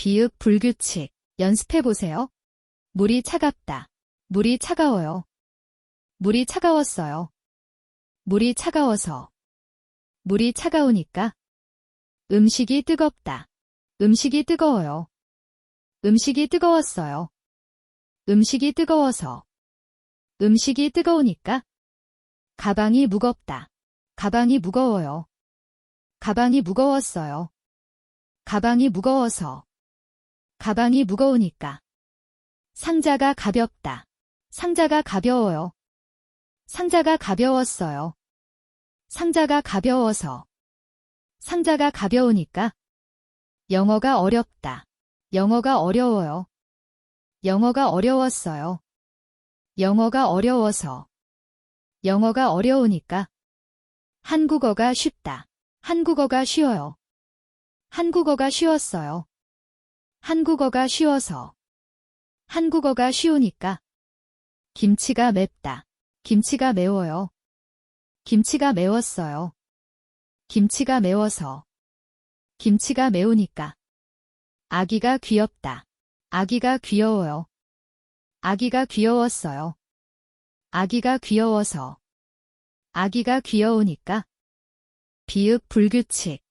비읍 불규칙. 연습해보세요. 물이 차갑다. 물이 차가워요. 물이 차가웠어요. 물이 차가워서. 물이 차가우니까. 음식이 뜨겁다. 음식이 뜨거워요. 음식이 뜨거웠어요. 음식이 뜨거워서. 음식이 뜨거우니까. 가방이 무겁다. 가방이 무거워요. 가방이 무거웠어요. 가방이 무거워서. 가방이 무거우니까. 상자가 가볍다. 상자가 가벼워요. 상자가 가벼웠어요. 상자가 가벼워서. 상자가 가벼우니까. 영어가 어렵다. 영어가 어려워요. 영어가 어려웠어요. 영어가 어려워서. 영어가 어려우니까. 한국어가 쉽다. 한국어가 쉬워요. 한국어가 쉬웠어요. 한국어가 쉬워서. 한국어가 쉬우니까. 김치가 맵다. 김치가 매워요. 김치가 매웠어요. 김치가 매워서. 김치가 매우니까. 아기가 귀엽다. 아기가 귀여워요. 아기가 귀여웠어요. 아기가 귀여워서. 아기가 귀여우니까. 비읍 불규칙.